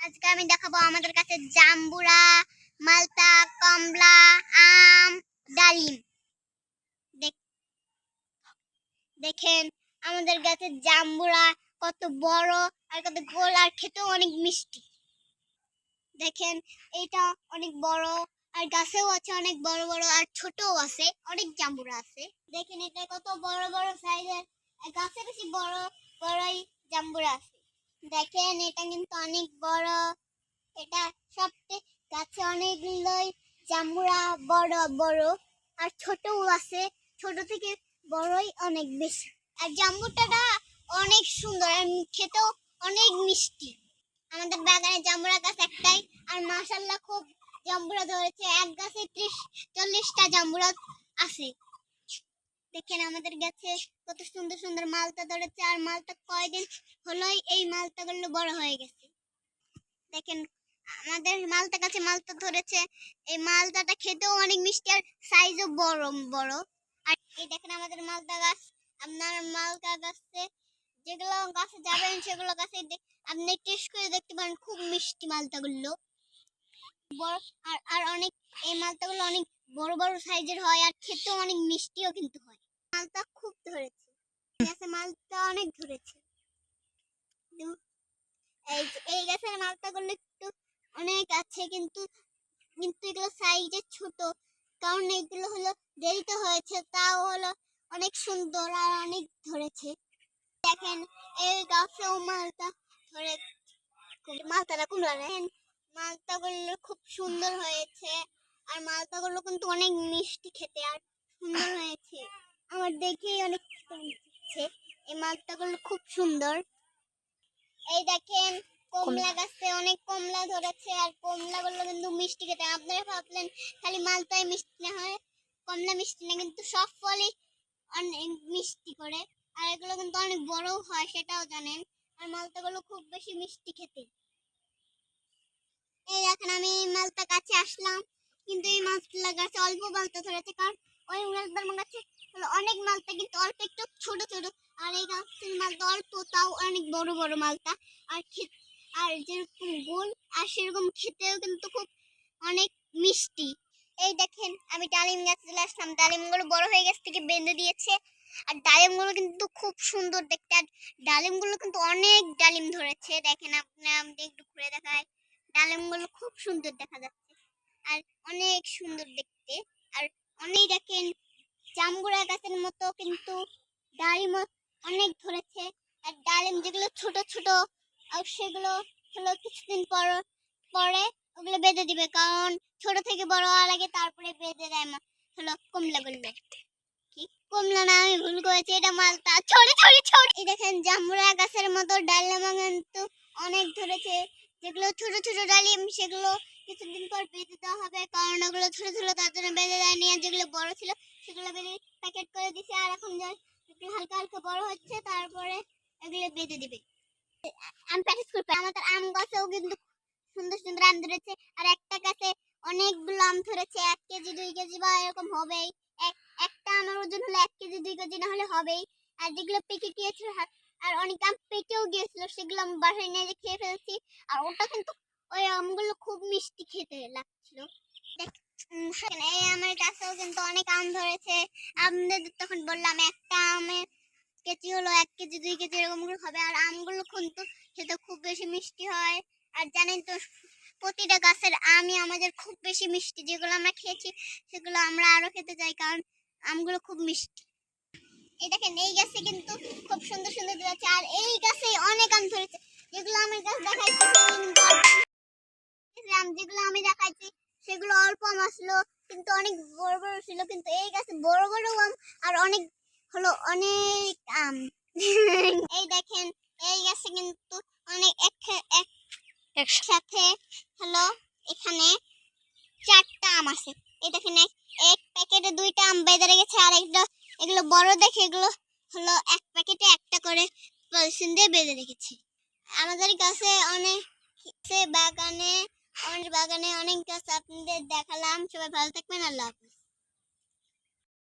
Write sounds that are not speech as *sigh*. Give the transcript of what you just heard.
আজকে আমি দেখাবো আমাদের কাছে জাম্বুরা, মালতা, কমলা, আম, ডালিম। দেখেন, আমাদের গাছে জাম্বুরা কত বড় আর কত গোল আর খেতেও অনেক মিষ্টি। দেখেন, এটা অনেক বড় আর গাছেও আছে অনেক বড় বড় আর ছোটও আছে, অনেক জাম্বুরা আছে। দেখেন, এটা কত বড় বড় সাইজের গাছে বেশি বড় বড়ই জাম্বুরা আছে। দেখেন, এটা কিন্তু অনেক বড়। এটা সবচেয়ে গাছে অনেকগুলোই জাম্বুরা বড় বড়। আর ছোটও আছে, ছোট থেকে বড়ই অনেক বেশি। আর জাম্বুটাটা অনেক সুন্দর, আর খেতেও অনেক মিষ্টি। আমাদের বাগানে জাম্বুরা গাছ একটাই, আর মাশাল্লাহ খুব জাম্বুরা ধরেছে। এক গাছে ত্রিশ, চল্লিশটা জাম্বুরা আছে। দেখেন আমাদের গাছে কত সুন্দর সুন্দর মালটা ধরেছে, আর মালটা কয়দিন হলোই এই মালটাগুলো বড় হয়ে গেছে। দেখেন, আমাদের মালটা গাছে মালটা ধরেছে, এই মালটাটা খেতেও অনেক মিষ্টি আর সাইজও বড় বড়। আর এই দেখেন আমাদের মালটা গাছ, আপনার মালটা গাছে যেগুলো গাছে যাবেন সেগুলো গাছে আপনি টেস্ট করে দেখতে পারেন, খুব মিষ্টি মালটাগুলো বড়, আর আর অনেক, এই মালটাগুলো অনেক বড় বড় সাইজের হয় আর খেতেও অনেক মিষ্টিও কিন্তু হয়। মালটা খুব ধরেছে। গাছে মালটা অনেক ধরেছে। এই এই গাছের মালটাগুলো একটু অনেক আছে কিন্তু কিন্তু এগুলো সাইজে ছোট। কারণ এগুলো হলো দেরিতে হয়েছে, তাও হলো অনেক সুন্দর আর অনেক ধরেছে। দেখেন, এই গাছেও মালটা ধরে মালটাটা কুমড়া। দেখেন মালটাগুলো খুব সুন্দর হয়েছে। আর মালটাগুলো কিন্তু অনেক মিষ্টি খেতে আর সুন্দর হয়েছে। আমার দেখেই অনেক খেতে ইচ্ছে এই মালটাগুলো খুব সুন্দর। এই দেখেন কমলা গাছে অনেক কমলা ধরেছে আর কমলাগুলো কিন্তু মিষ্টি খেতে। আপনারা ভাবলেন খালি মালটাই মিষ্টি না হয় কমলা মিষ্টি না কিন্তু সব ফলই অনেক মিষ্টি করে। আর এগুলো কিন্তু অনেক বড়ও হয় সেটাও জানেন। আর মালটাগুলো খুব বেশি মিষ্টি খেতে। এই দেখেন আমি এই মালটা কাছে আসলাম। কিন্তু এই মালটা গাছে অল্প মালটা ধরেছে কারণ ওই মালটার গাছে অনেক মালটা কিন্তু অল্প একটু ছোট ছোট। আর এই গাছের মালটা অল্প তাও অনেক বড় বড় মালটা আর আর যেরকম গোল, আর সেরকম খেতেও কিন্তু খুব অনেক মিষ্টি। এই দেখেন, আমি ডালিম গাছ চলে আসলাম। ডালিমগুলো বড় হয়ে গেছে থেকে বেঁধে দিয়েছে। আর ডালিমগুলো কিন্তু খুব সুন্দর দেখতে। আর ডালিমগুলো কিন্তু অনেক ডালিম ধরেছে। দেখেন আপনি আমাদের একটু ঘুরে দেখায় ডালিমগুলো খুব সুন্দর দেখা যাচ্ছে। আর অনেক সুন্দর দেখতে। আর অনেক দেখেন জামগুড়া গাছের মতো কিন্তু ডালিম অনেক ধরেছে। আর ডালিম যেগুলো ছোট ছোট আর সেগুলো হলো কিছুদিন পর পরে ওগুলো বেঁধে দিবে। কারণ ছোট থেকে বড় হওয়ার আগে তারপরে বেঁধে দেয় মা। হলো কমলা গুলো কি কমলা না আমি ভুল করেছি এটা মালটা। ছড়ে ছড়ে ছড়ে। এই দেখেন জামুরা গাছের মতো ডালিম কিন্তু অনেক ধরেছে। যেগুলো ছোট ছোট ডালিম সেগুলো কিছুদিন পর বেঁধে দেওয়া হবে। কারণ ওগুলো ছোট ছিল তার জন্য বেঁধে দেয়নি। আর যেগুলো বড় ছিল, সেগুলো বেঁধে প্যাকেট করে দিছে। আর এখন একটু হালকা হালকা বড় হচ্ছে, তারপরে এগুলো বেঁধে দিবে। আম প্যাকেট করবে। আমাদের আম গাছেও কিন্তু সুন্দর সুন্দর আম ধরেছে। আর একটা গাছে অনেকগুলো আম ধরেছে। এক কেজি, দুই কেজি বা এরকম হবেই। এক, একটা আমার ওজন হলে এক কেজি, দুই কেজি না হলে হবেই। আর যেগুলো পেকে গিয়েছিল আর অনেক আম পেকেও গিয়েছিল, সেগুলো আমি বাসায় নিয়ে খেয়ে ফেলছি। আর ওটা কিন্তু ওই আমগুলো খুব মিষ্টি খেতে লাগছিল। এই আমার গাছেও কিন্তু অনেক আম ধরেছে। আমাদের তখন বললাম, একটা আমের কেজি হলো এক কেজি, দুই কেজি এরকম হবে। আর আমগুলো কিন্তু খেতে খুব বেশি মিষ্টি হয়। আর জানেন তো, প্রতিটা গাছের আমই আমাদের খুব বেশি মিষ্টি। যেগুলো আমরা খেয়েছি, সেগুলো আমরা আরও খেতে চাই, কারণ আমগুলো খুব মিষ্টি। এই দেখেন, এই গাছে কিন্তু খুব সুন্দর সুন্দর ধরেছে আর এই গাছে অনেক আম ধরেছে। যেগুলো আমার গাছ দেখাইছি যেগুলো আমি দেখাইছি সেগুলো অল্প আম আসলো কিন্তু অনেক বড় বড় ছিল কিন্তু এই গাছে বড় বড় আম আর অনেক হলো অনেক আম। *laughs* এই দেখেন এই গাছে কিন্তু অনেক এক- এক- একসাথে। হলো এখানে চারটা আম আছে। এই দেখেন এক প্যাকেটে দুইটা আম বেঁধে রেখেছে আর একটা এগুলো বড় দেখে এগুলো হলো এক প্যাকেটে একটা করে পলিথিন দিয়ে বেঁধে রেখেছে। আমাদের কাছে অনেক বাগানে আমাদের বাগানে অনেক গাছ আপনাদের দেখালাম। সবাই ভালো থাকবেন আল্লাহ হাফেজ।